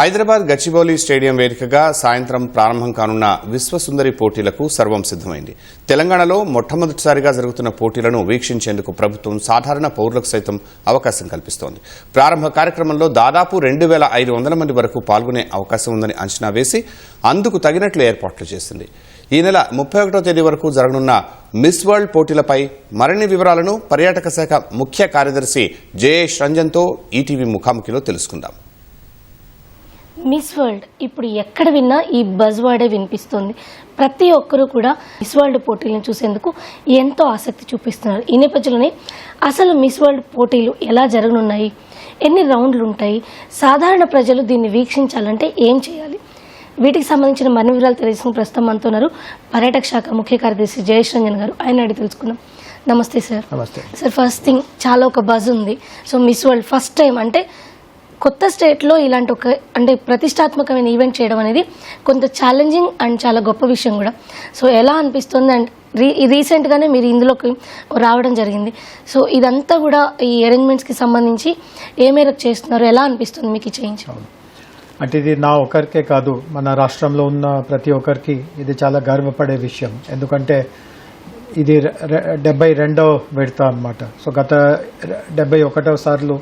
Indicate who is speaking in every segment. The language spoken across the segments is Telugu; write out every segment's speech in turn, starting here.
Speaker 1: హైదరాబాద్ గచ్చిబౌలి స్టేడియం వేదికగా సాయంత్రం ప్రారంభం కానున్న విశ్వసుందరి పోటీలకు సర్వం సిద్దమైంది తెలంగాణలో మొట్టమొదటిసారిగా జరుగుతున్న పోటీలను వీక్షించేందుకు ప్రభుత్వం సాధారణ పౌరులకు సైతం అవకాశం కల్పిస్తోంది. ప్రారంభ కార్యక్రమంలో దాదాపు రెండు వేల ఐదు వందల మంది వరకు పాల్గొనే అవకాశం ఉందని అంచనా వేసి అందుకు తగినట్లు ఏర్పాట్లు చేసింది. ఈ నెల ముప్పై ఒకటో తేదీ వరకు జరగనున్న మిస్ వరల్డ్ పోటీలపై మరిన్ని వివరాలను పర్యాటక శాఖ ముఖ్య కార్యదర్శి జయేష్ రంజన్తో ఈటీవీ ముఖాముఖిలో తెలుసుకుందాం.
Speaker 2: మిస్ వరల్డ్ ఇప్పుడు ఎక్కడ విన్నా ఈ బజ్ వర్డే వినిపిస్తుంది. ప్రతి ఒక్కరూ కూడా మిస్ వరల్డ్ పోటీలను చూసేందుకు ఎంతో ఆసక్తి చూపిస్తున్నారు. ఈ నేపథ్యంలోనే అసలు మిస్ వరల్డ్ పోటీలు ఎలా జరగనున్నాయి? ఎన్ని రౌండ్లు ఉంటాయి? సాధారణ ప్రజలు దీన్ని వీక్షించాలంటే ఏం చేయాలి? వీటికి సంబంధించిన మరిన్ని వివరాలు తెలుసుకుని ప్రస్తుతం మనతో ఉన్నారు పర్యాటక శాఖ ముఖ్య కార్యదర్శి జయేష్ రంజన్ గారు. ఆయన అడిగి తెలుసుకుందాం. నమస్తే సార్.
Speaker 3: నమస్తే.
Speaker 2: సార్ ఫస్ట్ థింగ్ చాలా ఒక బజ్ ఉంది. So miss world first time అంటే కొత్త స్టేట్లో ఇలాంటి ఒక అంటే ప్రతిష్టాత్మకమైన ఈవెంట్ చేయడం అనేది కొంత ఛాలెంజింగ్ అండ్ చాలా గొప్ప విషయం కూడా. సో ఎలా అనిపిస్తుంది అండ్ రీ రీసెంట్గానే మీరు ఇందులోకి రావడం జరిగింది. సో ఇదంతా కూడా ఈ అరేంజ్మెంట్స్కి సంబంధించి ఏ మేరకు చేస్తున్నారు? ఎలా అనిపిస్తుంది మీకు ఈ చేంజ్
Speaker 3: అంటే ఇది నా ఒక్కరికే కాదు మన రాష్ట్రంలో ఉన్న ప్రతి ఒక్కరికి ఇది చాలా గర్వపడే విషయం. ఎందుకంటే ఇది డెబ్బై రెండో విడత అనమాట సో గత డెబ్బై ఒకటో సార్లు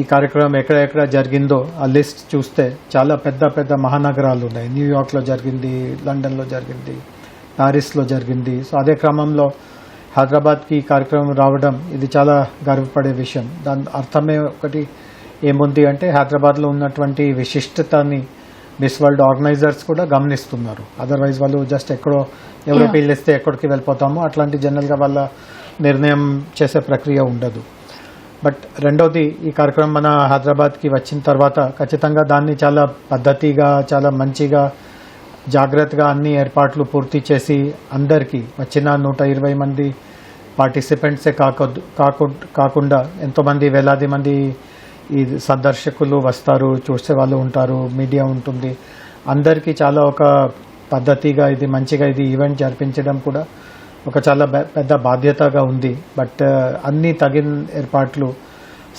Speaker 3: ఈ కార్యక్రమం ఎక్కడెక్కడ జరిగిందో ఆ లిస్ట్ చూస్తే చాలా పెద్ద పెద్ద మహానగరాలు ఉన్నాయి. న్యూయార్క్లో జరిగింది లండన్లో జరిగింది ప్యారిస్లో జరిగింది. సో అదే క్రమంలో హైదరాబాద్కి ఈ కార్యక్రమం రావడం ఇది చాలా గర్వపడే విషయం. దాని అర్థమే ఒకటి ఏముంది అంటే హైదరాబాద్లో ఉన్నటువంటి విశిష్టతని మిస్ వరల్డ్ ఆర్గనైజర్స్ కూడా గమనిస్తున్నారు. అదర్వైజ్ వాళ్ళు జస్ట్ ఎక్కడో ఎవరో. పిలిస్తే ఎక్కడికి వెళ్ళిపోతామో అట్లాంటి జనరల్గా వాళ్ళ నిర్ణయం చేసే ప్రక్రియ ఉండదు. బట్ రెండోది ఈ కార్యక్రమం మన హైదరాబాద్కి వచ్చిన తర్వాత ఖచ్చితంగా దాన్ని చాలా పద్ధతిగా చాలా మంచిగా జాగ్రత్తగా అన్ని ఏర్పాట్లు పూర్తి చేసి అందరికీ వచ్చిన నూట ఇరవై మంది పార్టిసిపెంట్సే కాకొద్దు కాకుండా ఎంతోమంది వేలాది మంది ఈ సందర్శకులు వస్తారు చూసే వాళ్ళు ఉంటారు మీడియా ఉంటుంది. అందరికీ చాలా ఒక పద్ధతిగా ఇది మంచిగా ఇది ఈవెంట్ జరిపించడం కూడా ఒక చాలా పెద్ద బాధ్యతగా ఉంది. బట్ అన్ని తగిన ఏర్పాట్లు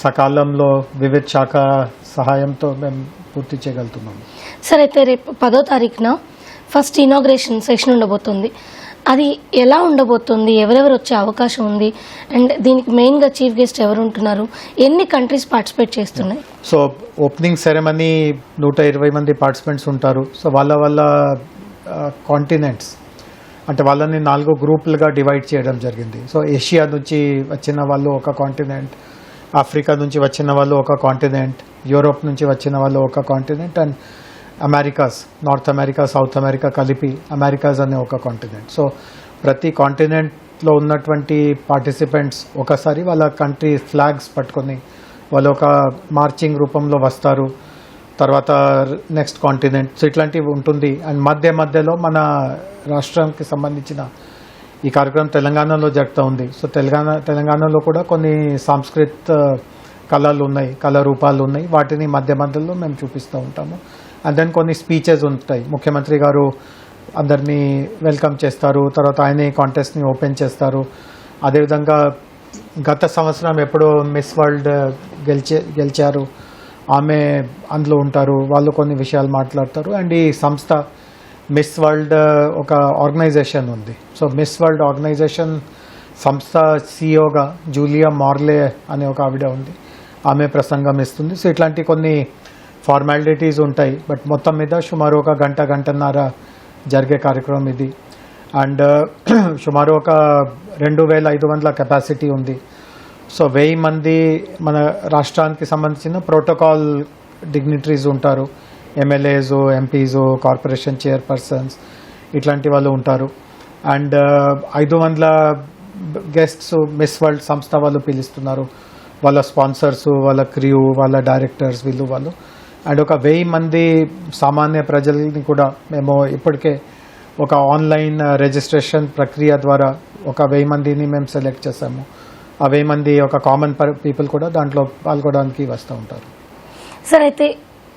Speaker 3: సకాలంలో వివిధ శాఖ సహాయంతో మేము పూర్తి చేయగలుగుతున్నాము.
Speaker 2: సార్ అయితే రేపు పదో తారీఖున ఫస్ట్ ఇనాగ్రేషన్ సెషన్ ఉండబోతుంది. అది ఎలా ఉండబోతుంది? ఎవరెవరు వచ్చే అవకాశం ఉంది? అండ్ దీనికి మెయిన్గా చీఫ్ గెస్ట్ ఎవరు ఉంటున్నారు ఎన్ని కంట్రీస్ పార్టిసిపేట్ చేస్తున్నాయి?
Speaker 3: సో ఓపెనింగ్ సెరమనీ నూట ఇరవై మంది పార్టిసిపెంట్స్ ఉంటారు. సో వాళ్ళ వాళ్ళ కాంటినెంట్స్ అంటే వాళ్ళని నాలుగు గ్రూపులుగా డివైడ్ చేయడం జరిగింది. సో ఏషియా నుంచి వచ్చిన వాళ్ళు ఒక కాంటినెంట్ ఆఫ్రికా నుంచి వచ్చిన వాళ్ళు ఒక కాంటినెంట్ యూరోప్ నుంచి వచ్చిన వాళ్ళు ఒక continent and Americas North America South America కలిపి అమెరికాస్ అనే ఒక కాంటినెంట్ సో ప్రతి కాంటినెంట్లో ఉన్నటువంటి పార్టిసిపెంట్స్ ఒకసారి వాళ్ళ కంట్రీ ఫ్లాగ్స్ పట్టుకొని వాళ్ళు ఒక మార్చింగ్ రూపంలో వస్తారు. తర్వాత నెక్స్ట్ కాంటినెంట్ సో ఇట్లాంటివి ఉంటుంది. అండ్ మధ్య మధ్యలో మన రాష్ట్రానికి సంబంధించిన ఈ కార్యక్రమం తెలంగాణలో జరుగుతూ ఉంది. సో తెలంగాణ తెలంగాణలో కూడా కొన్ని సాంస్కృతిక కళలు ఉన్నాయి కళారూపాలు ఉన్నాయి. వాటిని మధ్య మధ్యలో మేము చూపిస్తూ ఉంటాము. అండ్ దెన్ కొన్ని స్పీచెస్ ఉంటాయి. ముఖ్యమంత్రి గారు అందరినీ వెల్కమ్ చేస్తారు. తర్వాత ఆయనే కాంటెస్ట్ని ఓపెన్ చేస్తారు. అదేవిధంగా గత సంవత్సరం ఎప్పుడో మిస్ వరల్డ్ గెలిచే గెలిచారు. ఆమె అందులో ఉంటారు వాళ్ళు కొన్ని విషయాలు మాట్లాడతారు. అండ్ ఈ సంస్థ మిస్ వరల్డ్ ఒక ఆర్గనైజేషన్ ఉంది. సో మిస్ వరల్డ్ ఆర్గనైజేషన్ సంస్థ సిఇఓగా జూలియా మార్లే అనే ఒక ఆవిడ ఉంది. ఆమె ప్రసంగం ఇస్తుంది. సో ఇట్లాంటి కొన్ని ఫార్మాలిటీస్ ఉంటాయి. బట్ మొత్తం మీద సుమారు ఒక గంట గంటన్నర జరిగే కార్యక్రమం ఇది. అండ్ సుమారు ఒక రెండు వేల ఐదు వందల కెపాసిటీ ఉంది. సో వెయ్యి మంది మన రాష్ట్రానికి సంబంధించిన ప్రోటోకాల్ డిగ్నిటరీస్ ఉంటారు. ఎమ్మెల్యేస్ ఎంపీస్ కార్పొరేషన్ చైర్పర్సన్స్ ఇట్లాంటి వాళ్ళు ఉంటారు. అండ్ ఐదు వందల గెస్ట్స్ మిస్ వరల్డ్ సంస్థ వాళ్ళు పిలుస్తున్నారు. వాళ్ళ స్పాన్సర్స్ వాళ్ళ క్రియూ వాళ్ళ డైరెక్టర్స్ వీళ్ళు వాళ్ళు. అండ్ ఒక వెయ్యి మంది సామాన్య ప్రజల్ని కూడా మేము ఇప్పటికే ఒక ఆన్లైన్ రిజిస్ట్రేషన్ ప్రక్రియ ద్వారా ఒక వెయ్యి మందిని మేము సెలెక్ట్ చేసాము వెయ్యి మంది ఒక కామన్ పీపుల్ కూడా దాంట్లో పాల్గొనడానికి వస్తూ ఉంటారు.
Speaker 2: సార్ అయితే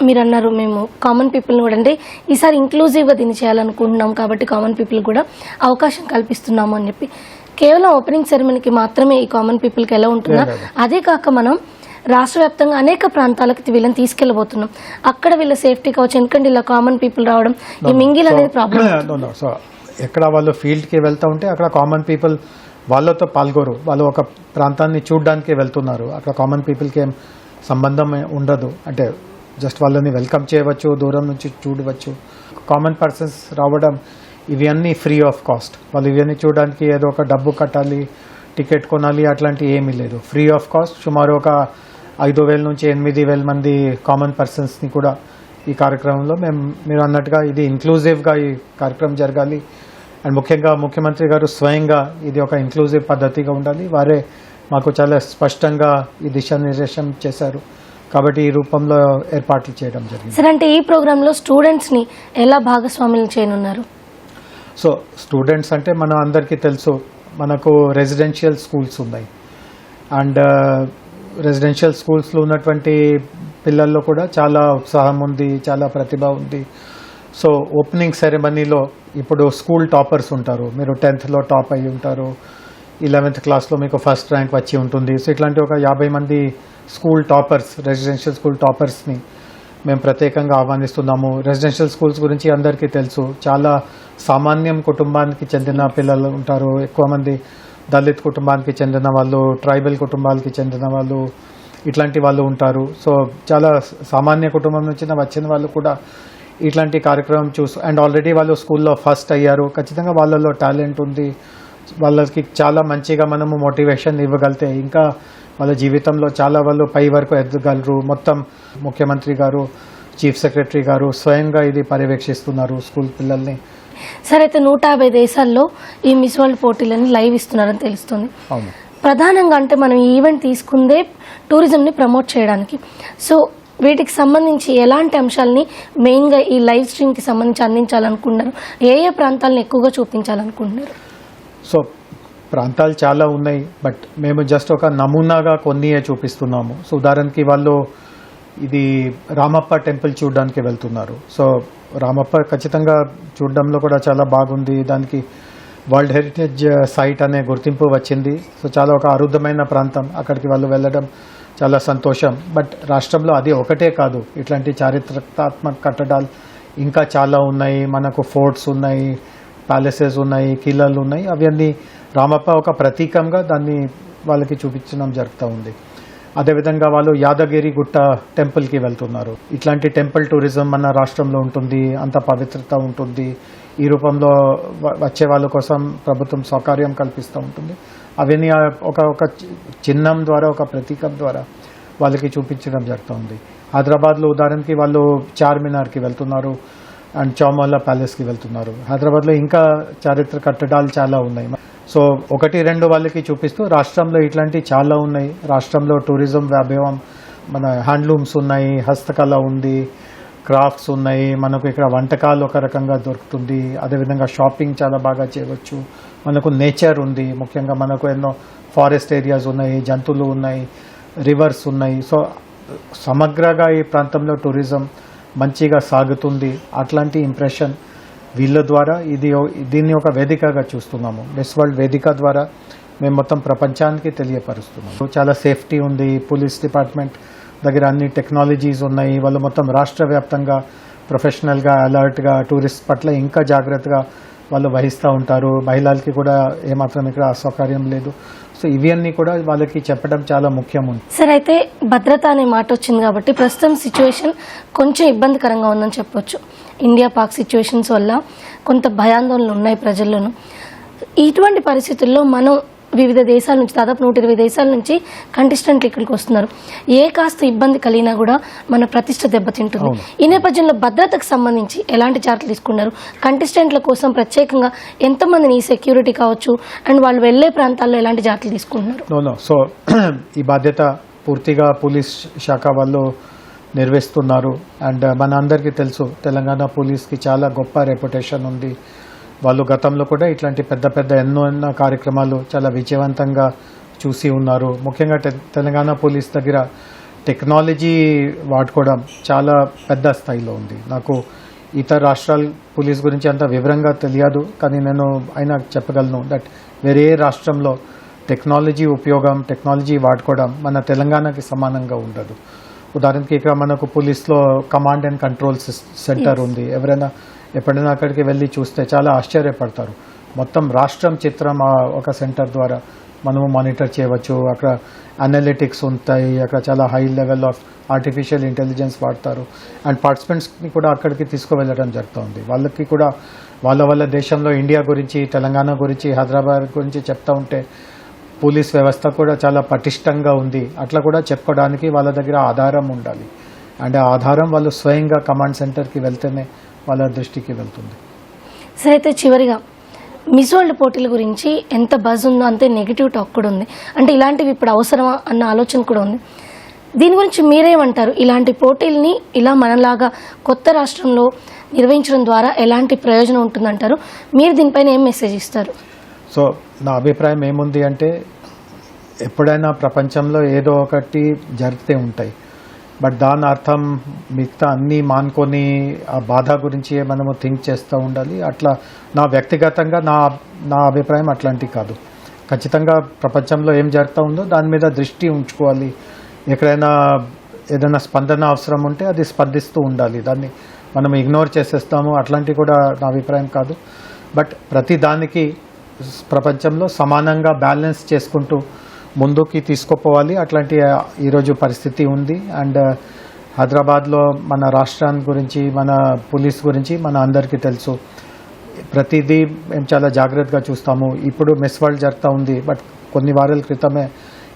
Speaker 2: మీరు అన్నారు మేము కామన్ పీపుల్ని కూడా అంటే ఈసారి ఇంక్లూజివ్గా దీన్ని చేయాలనుకుంటున్నాం కాబట్టి కామన్ పీపుల్ కూడా అవకాశం కల్పిస్తున్నాము అని చెప్పి. కేవలం ఓపెనింగ్ సెరమనీకి మాత్రమే ఈ కామన్ పీపుల్కి ఎలా ఉంటుందా. అదే కాక మనం రాష్ట్ర వ్యాప్తంగా అనేక ప్రాంతాలకు వీళ్ళని తీసుకెళ్ళబోతున్నాం. అక్కడ వీళ్ళ సేఫ్టీ కావచ్చు ఎందుకంటే ఇలా కామన్ పీపుల్ రావడం ఈ మింగిల్ అనేది ప్రాబ్లం
Speaker 3: సో ఎక్కడ వాళ్ళు ఫీల్డ్కి వెళ్తూ ఉంటే అక్కడ కామన్ పీపుల్ వాళ్ళతో పాల్గొరు. వాళ్ళు ఒక ప్రాంతాన్ని చూడడానికి వెళ్తున్నారు. అక్కడ కామన్ పీపుల్కి ఏం సంబంధం ఉండదు. అంటే జస్ట్ వాళ్ళని వెల్కమ్ చేయవచ్చు దూరం నుంచి చూడవచ్చు. కామన్ పర్సన్స్ రావడం ఇవి అన్నీ ఫ్రీ ఆఫ్ కాస్ట్ వాళ్ళు ఇవన్నీ చూడడానికి ఏదో ఒక డబ్బు కట్టాలి టికెట్ కొనాలి అట్లాంటి ఏమీ లేదు. ఫ్రీ ఆఫ్ కాస్ట్ సుమారు ఒక ఐదు వేల నుంచి ఎనిమిది వేల మంది కామన్ పర్సన్స్ని కూడా ఈ కార్యక్రమంలో మేము మీరు అన్నట్టుగా ఇది ఇంక్లూజివ్గా ఈ కార్యక్రమం జరగాలి. అండ్ ముఖ్యంగా ముఖ్యమంత్రి గారు స్వయంగా ఇది ఒక ఇంక్లూజివ్ పద్ధతిగా ఉండాలి. వారే మాకు చాలా స్పష్టంగా ఈ దిశానిర్దేశం చేశారు. కాబట్టి ఈ రూపంలో ఏర్పాట్లు చేయడం జరిగింది.
Speaker 2: సరే అంటే ఈ ప్రోగ్రాంలో స్టూడెంట్స్ని ఎలా భాగస్వాములు చేయనున్నారు?
Speaker 3: సో స్టూడెంట్స్ అంటే మన అందరికీ తెలుసు మనకు రెసిడెన్షియల్ స్కూల్స్ ఉన్నాయి. అండ్ రెసిడెన్షియల్ స్కూల్స్లో ఉన్నటువంటి పిల్లల్లో కూడా చాలా ఉత్సాహం ఉంది చాలా ప్రతిభ ఉంది. సో ఓపెనింగ్ సెరమనీలో ఇప్పుడు స్కూల్ టాపర్స్ ఉంటారు. మీరు టెన్త్లో టాప్ అయ్యి ఉంటారు. ఇలెవెంత్ క్లాస్లో మీకు ఫస్ట్ ర్యాంక్ వచ్చి ఉంటుంది. సో ఇట్లాంటి ఒక యాభై మంది స్కూల్ టాపర్స్ రెసిడెన్షియల్ స్కూల్ టాపర్స్ని మేము ప్రత్యేకంగా ఆహ్వానిస్తున్నాము. రెసిడెన్షియల్ స్కూల్స్ గురించి అందరికీ తెలుసు. చాలా సామాన్యం కుటుంబానికి చెందిన పిల్లలు ఉంటారు. ఎక్కువ మంది దళిత్ కుటుంబానికి చెందిన వాళ్ళు ట్రైబల్ కుటుంబాలకి చెందిన వాళ్ళు ఇట్లాంటి వాళ్ళు ఉంటారు. సో చాలా సామాన్య కుటుంబం నుంచి వచ్చిన వాళ్ళు కూడా ఇట్లాంటి కార్యక్రమం చూసి అండ్ ఆల్రెడీ వాళ్ళు స్కూల్లో ఫస్ట్ అయ్యారు. ఖచ్చితంగా వాళ్ళలో టాలెంట్ ఉంది. వాళ్ళకి చాలా మంచిగా మనము మోటివేషన్ ఇవ్వగలితే ఇంకా వాళ్ళ జీవితంలో చాలా వాళ్ళు పై వరకు ఎదగలరు మొత్తం ముఖ్యమంత్రి గారు చీఫ్ సెక్రటరీ గారు స్వయంగా ఇది పర్యవేక్షిస్తున్నారు స్కూల్ పిల్లల్ని.
Speaker 2: సరే అయితే నూట యాభై దేశాల్లో ఈ మిస్ వరల్డ్ పోటీలని లైవ్ ఇస్తున్నారని తెలుస్తుంది. ప్రధానంగా అంటే మనం ఈవెంట్ తీసుకుందే టూరిజంని ప్రమోట్ చేయడానికి. సో వీటికి సంబంధించి ఎలాంటి అంశాలని మెయిన్గా ఈ లైవ్ స్ట్రీమ్కి సంబంధించి అందించాలనుకుంటున్నారు? ఏ ఏ ప్రాంతాలను ఎక్కువగా చూపించాలనుకుంటున్నారు?
Speaker 3: సో ప్రాంతాలు చాలా ఉన్నాయి బట్ మేము జస్ట్ ఒక నమూనాగా కొన్ని చూపిస్తున్నాము. సో ఉదాహరణకి వాళ్ళు ఇది రామప్ప టెంపుల్ చూడడానికి వెళ్తున్నారు. సో రామప్ప ఖచ్చితంగా చూడడంలో కూడా చాలా బాగుంది. దానికి వరల్డ్ హెరిటేజ్ సైట్ అనే గుర్తింపు వచ్చింది. సో చాలా ఒక అరుదమైన ప్రాంతం. అక్కడికి వాళ్ళు వెళ్ళడం చాలా సంతోషం. బట్ రాష్ట్రంలో అది ఒకటే కాదు. ఇట్లాంటి చారిత్రాత్మక కట్టడాలు ఇంకా చాలా ఉన్నాయి. మనకు ఫోర్ట్స్ ఉన్నాయి ప్యాలెసెస్ ఉన్నాయి కిల్లలు ఉన్నాయి. అవన్నీ రామప్ప ఒక ప్రతీకంగా దాన్ని వాళ్ళకి చూపించడం జరుగుతూ ఉంది. అదేవిధంగా వాళ్ళు యాదగిరి గుట్ట టెంపుల్కి వెళ్తున్నారు. ఇట్లాంటి టెంపుల్ టూరిజం మన రాష్ట్రంలో ఉంటుంది. అంత పవిత్రత ఉంటుంది. ఈ రూపంలో వచ్చే వాళ్ళ కోసం ప్రభుత్వం సౌకర్యం కల్పిస్తూ ఉంటుంది. అవన్నీ ఒక ఒక చి- చిహ్నం ద్వారా ఒక ప్రతీకం ద్వారా వాళ్ళకి చూపించడం జరుగుతుంది. హైదరాబాద్లో ఉదాహరణకి వాళ్ళు చార్మినార్కి వెళ్తున్నారు అండ్ చౌమల్లా ప్యాలెస్కి వెళ్తున్నారు. హైదరాబాద్లో ఇంకా చారిత్ర కట్టడాలు చాలా ఉన్నాయి. సో ఒకటి రెండు వాళ్ళకి చూపిస్తూ రాష్ట్రంలో ఇట్లాంటివి చాలా ఉన్నాయి. రాష్ట్రంలో టూరిజం వ్యాభవం మన హ్యాండ్లూమ్స్ ఉన్నాయి హస్తకళ ఉంది క్రాఫ్ట్స్ ఉన్నాయి మనకు ఇక్కడ వంటకాలు ఒక రకంగా దొరుకుతుంది. అదేవిధంగా షాపింగ్ చాలా బాగా చేయవచ్చు. మనకు నేచర్ ఉంది. ముఖ్యంగా మనకు ఎన్నో ఫారెస్ట్ ఏరియాస్ ఉన్నాయి జంతువులు ఉన్నాయి రివర్స్ ఉన్నాయి. సో సమగ్రగా ఈ ప్రాంతంలో టూరిజం మంచిగా సాగుతుంది. అట్లాంటి ఇంప్రెషన్ వీళ్ళ ద్వారా ఇది దీన్ని ఒక వేదికగా చూస్తున్నాము. మిస్ వరల్డ్ వేదిక ద్వారా మేము మొత్తం ప్రపంచానికి తెలియపరుస్తున్నాము. చాలా సేఫ్టీ ఉంది. పోలీస్ డిపార్ట్మెంట్ దగ్గర అన్ని టెక్నాలజీస్ ఉన్నాయి. వాళ్ళు మొత్తం రాష్ట్ర వ్యాప్తంగా ప్రొఫెషనల్గా అలర్ట్గా టూరిస్ట్ పట్ల ఇంకా జాగ్రత్తగా వాళ్ళు వహిస్తూ ఉంటారు. మహిళలకి కూడా ఏమాత్రం ఇక్కడ అసౌకర్యం లేదు. సో ఇవన్నీ కూడా వాళ్ళకి చెప్పడం చాలా ముఖ్యం. ఉంది
Speaker 2: సరే అయితే భద్రత అనే మాట వచ్చింది కాబట్టి ప్రస్తుతం సిచ్యువేషన్ కొంచెం ఇబ్బందికరంగా ఉందని చెప్పొచ్చు. ఇండియా పాక్ సిచ్యువేషన్స్ వల్ల కొంత భయాందోళనలు ఉన్నాయి ప్రజల్లోనూ. ఇటువంటి పరిస్థితుల్లో మనం వివిధ దేశాల నుంచి దాదాపు నూట ఇరవై దేశాల నుంచి కంటెస్టెంట్లు ఇక్కడికి వస్తున్నారు. ఏ కాస్త ఇబ్బంది కలిగినా కూడా మన ప్రతిష్ట దెబ్బతింటుంది. ఈ నేపథ్యంలో భద్రతకు సంబంధించి ఎలాంటి జాగ్రత్తలు తీసుకున్నారు? కంటెస్టెంట్ల కోసం ప్రత్యేకంగా ఎంతమందిని ఈ సెక్యూరిటీ కావచ్చు అండ్ వాళ్ళు వెళ్ళే ప్రాంతాల్లో ఎలాంటి జాగ్రత్తలు తీసుకుంటున్నారు?
Speaker 3: సో ఈ బాధ్యత పూర్తిగా పోలీస్ శాఖ వాళ్ళు నిర్వహిస్తున్నారు. అండ్ మన అందరికీ తెలుసు తెలంగాణ పోలీస్కి చాలా గొప్ప రెప్యుటేషన్ ఉంది. వాళ్ళు గతంలో కూడా ఇట్లాంటి పెద్ద పెద్ద ఎన్నో ఎన్నో కార్యక్రమాలు చాలా విజయవంతంగా చూసి ఉన్నారు. ముఖ్యంగా తెలంగాణ పోలీస్ దగ్గర టెక్నాలజీ వాడుకోవడం చాలా పెద్ద స్థాయిలో ఉంది. నాకు ఇతర రాష్ట్రాల పోలీస్ గురించి అంత వివరంగా తెలియదు కానీ నేను అయినా చెప్పగలను దట్ వేరే రాష్ట్రంలో టెక్నాలజీ ఉపయోగం టెక్నాలజీ వాడుకోవడం మన తెలంగాణకి సమానంగా ఉండదు. ఉదాహరణకి ఇక్కడ మనకు పోలీస్లో కమాండ్ అండ్ కంట్రోల్ సెంటర్ ఉంది. ఎవరైనా ఎప్పుడైనా అక్కడికి వెళ్ళి చూస్తే చాలా ఆశ్చర్యపడతారు. మొత్తం రాష్ట్రం చిత్రం ఒక సెంటర్ ద్వారా మనము మానిటర్ చేయవచ్చు. అక్కడ అనలిటిక్స్ ఉంటాయి. అక్కడ చాలా high level of artificial intelligence వాడతారు. అండ్ పార్టిసిపెంట్స్ని కూడా అక్కడికి తీసుకువెళ్ళడం జరుగుతుంది. వాళ్ళకి కూడా వాళ్ళ వాళ్ళ దేశంలో ఇండియా గురించి తెలంగాణ గురించి హైదరాబాద్ గురించి చెప్తా ఉంటే పోలీస్ వ్యవస్థ కూడా చాలా పటిష్టంగా ఉంది. అట్లా కూడా చెప్పుకోవడానికి వాళ్ళ దగ్గర ఆధారం ఉండాలి. అండ్ ఆ ఆధారం వాళ్ళు స్వయంగా కమాండ్ సెంటర్కి వెళ్తేనే వాళ్ళ దృష్టికి వెళ్తుంది.
Speaker 2: సరే అయితే చివరిగా మిస్ వరల్డ్ పోటీల గురించి ఎంత బజ్ ఉందో అంతే నెగిటివ్ టాక్ కూడా ఉంది. అంటే ఇలాంటివి ఇప్పుడు అవసరమా అన్న ఆలోచన కూడా ఉంది. దీని గురించి మీరేమంటారు? ఇలాంటి పోటీల్ని ఇలా మనలాగా కొత్త రాష్ట్రంలో నిర్వహించడం ద్వారా ఎలాంటి ప్రయోజనం ఉంటుందంటారు? మీరు దీనిపైన ఏం మెసేజ్ ఇస్తారు?
Speaker 3: సో నా అభిప్రాయం ఏముంది అంటే ఎప్పుడైనా ప్రపంచంలో ఏదో ఒకటి జరిగితే ఉంటాయి. బట్ దాని అర్థం మిగతా అన్నీ మానుకొని ఆ బాధ గురించి మనము థింక్ చేస్తూ ఉండాలి. అట్లా నా వ్యక్తిగతంగా నా నా అభిప్రాయం అట్లాంటివి కాదు. ఖచ్చితంగా ప్రపంచంలో ఏం జరుగుతూ ఉందో దాని మీద దృష్టి ఉంచుకోవాలి. ఎక్కడైనా ఏదైనా స్పందన అవసరం ఉంటే అది స్పందిస్తూ ఉండాలి. దాన్ని మనం ఇగ్నోర్ చేసేస్తాము. అట్లాంటివి కూడా నా అభిప్రాయం కాదు. బట్ ప్రతి దానికి ప్రపంచంలో సమానంగా బ్యాలెన్స్ చేసుకుంటూ ముందుకి తీసుకుపోవాలి. అట్లాంటి ఈరోజు పరిస్థితి ఉంది. అండ్ హైదరాబాద్లో మన రాష్ట్రాన్ని గురించి మన పోలీస్ గురించి మన అందరికీ తెలుసు. ప్రతిదీ మేము చాలా జాగ్రత్తగా చూస్తాము. ఇప్పుడు మిస్ వరల్డ్ జరుగుతూ ఉంది. బట్ కొన్ని వారాల క్రితమే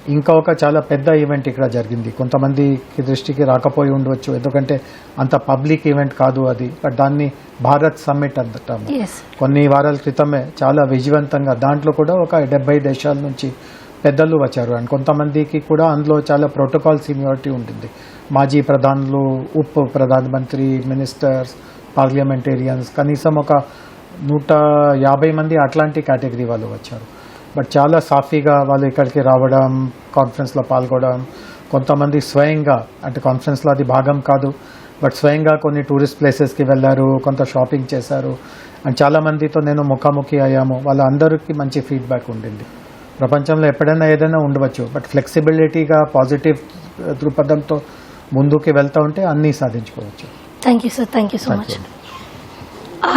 Speaker 3: ఇంకా ఒక చాలా పెద్ద ఈవెంట్ ఇక్కడ జరిగింది. కొంతమందికి దృష్టికి రాకపోయి ఉండవచ్చు. ఎందుకంటే అంత పబ్లిక్ ఈవెంట్ కాదు అది. బట్ దాన్ని భారత్ సమ్మిట్ అంటాము కొన్ని వారాల క్రితమే చాలా విజయవంతంగా దాంట్లో కూడా ఒక డెబ్బై దేశాల నుంచి పెద్దలు వచ్చారు. అండ్ కొంతమందికి కూడా అందులో చాలా ప్రోటోకాల్ సీనియారిటీ ఉంటుంది. మాజీ ప్రధానులు ఉప ప్రధానమంత్రి మినిస్టర్స్ పార్లమెంటేరియన్స్ కనీసం ఒక నూట యాభై మంది అట్లాంటి కేటగిరీ వాళ్ళు వచ్చారు. బట్ చాలా సాఫీగా వాళ్ళు ఇక్కడికి రావడం కాన్ఫరెన్స్లో పాల్గొనడం కొంతమంది స్వయంగా అంటే కాన్ఫరెన్స్లో అది భాగం కాదు బట్ స్వయంగా కొన్ని టూరిస్ట్ ప్లేసెస్కి వెళ్ళారు కొంత షాపింగ్ చేశారు. అండ్ చాలా మందితో నేను ముఖాముఖి అయ్యాము. వాళ్ళందరికీ మంచి ఫీడ్బ్యాక్ ఉండింది. ప్రపంచంలో ఎప్పుడైనా ఏదైనా ఉండవచ్చు. బట్ ఫ్లెక్సిబిలిటీగా పాజిటివ్ దృక్పథంతో ముందుకి వెళ్తూ ఉంటే అన్నీ సాధించుకోవచ్చు.
Speaker 2: Thank you sir thank you so much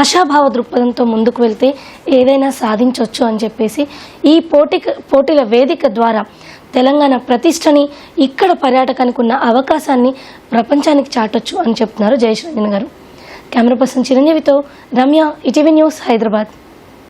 Speaker 2: ఆశాభావ దృక్పథంతో ముందుకు వెళ్తే ఏదైనా సాధించవచ్చు అని చెప్పేసి ఈ పోటీ పోటీల వేదిక ద్వారా తెలంగాణ ప్రతిష్టని ఇక్కడ పర్యాటకానికి ఉన్న అవకాశాన్ని ప్రపంచానికి చాటొచ్చు అని చెప్తున్నారు జయేష్ రంజన్ గారు. కెమెరా పర్సన్ చిరంజీవితో రమ్య ఇటీవీ న్యూస్ హైదరాబాద్.